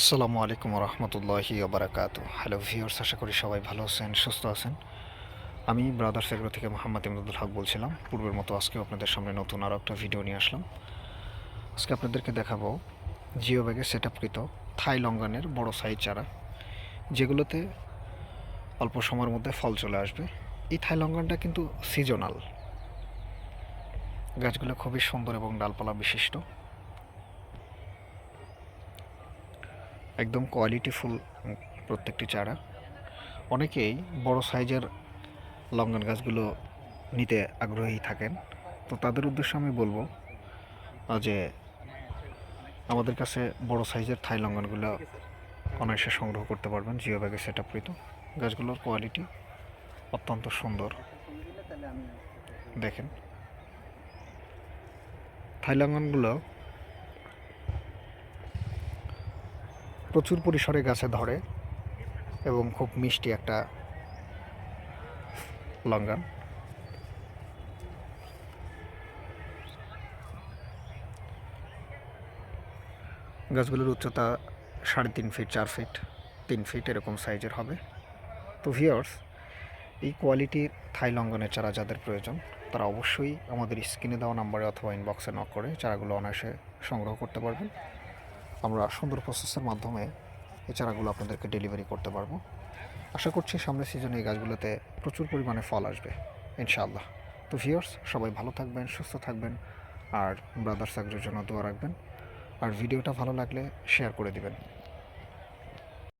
আসসালামু আলাইকুম রহমতুল্লাহি ওবরাকাত। হ্যালো ভিউয়ার্স আশা করি সবাই ভালো আছেন, সুস্থ আছেন। আমি ব্রাদার্স এগ্রো থেকে মোহাম্মদ ইমদাদুল হক বলছিলাম। পূর্বের মতো আজকেও আপনাদের সামনে নতুন আরও একটা ভিডিও নিয়ে আসলাম। আজকে আপনাদেরকে দেখাবো জিও ব্যাগে সেট আপকৃত থাই লঙ্গানের বড় সাইজ চারা, যেগুলোতে অল্প সময়ের মধ্যে ফল চলে আসবে। এই থাই লঙ্গানটা কিন্তু সিজনাল গাছগুলো খুবই সুন্দর এবং ডালপালা বিশিষ্ট। একদম কোয়ালিটিফুল প্রত্যেকটি চারা। অনেকেই বড় সাইজের লঙ্গন গাছগুলো নিতে আগ্রহী থাকেন। তো তাদের উদ্দেশ্যে আমি বলব যে আমাদের কাছে বড় সাইজের থাই লঙ্গনগুলো অনায়াসে সংগ্রহ করতে পারবেন জিও ব্যাগে সেট আপকৃত গাছগুলোর কোয়ালিটি অত্যন্ত সুন্দর। দেখেন, থাই প্রচুর পরিসরে গাছে ধরে এবং খুব মিষ্টি একটা লঙ্গান। গাছগুলোর উচ্চতা সাড়ে তিন ফিট চার ফিট তিন ফিট এরকম সাইজের হবে। তো ভিওর্স এই কোয়ালিটির থাই লঙ্ঘনের চারা যাদের প্রয়োজন, তারা অবশ্যই আমাদের স্ক্রিনে দেওয়া নাম্বারে অথবা ইনবক্সে নক করে চারাগুলো অনায়াসে সংগ্রহ করতে পারবেন। আমরা সুন্দর প্রসেসের মাধ্যমে এই চারাগুলো আপনাদেরকে ডেলিভারি করতে পারব। আশা করছি সামনের সিজনে এই গাছগুলোতে প্রচুর পরিমাণে ফল আসবে, ইনশাআল্লাহ। তো ভিউয়ার্স সবাই ভালো থাকবেন, সুস্থ থাকবেন, আর ব্রাদার্স আগ্রহের জন্য দোয়া রাখবেন। আর ভিডিওটা ভালো লাগলে শেয়ার করে দিবেন।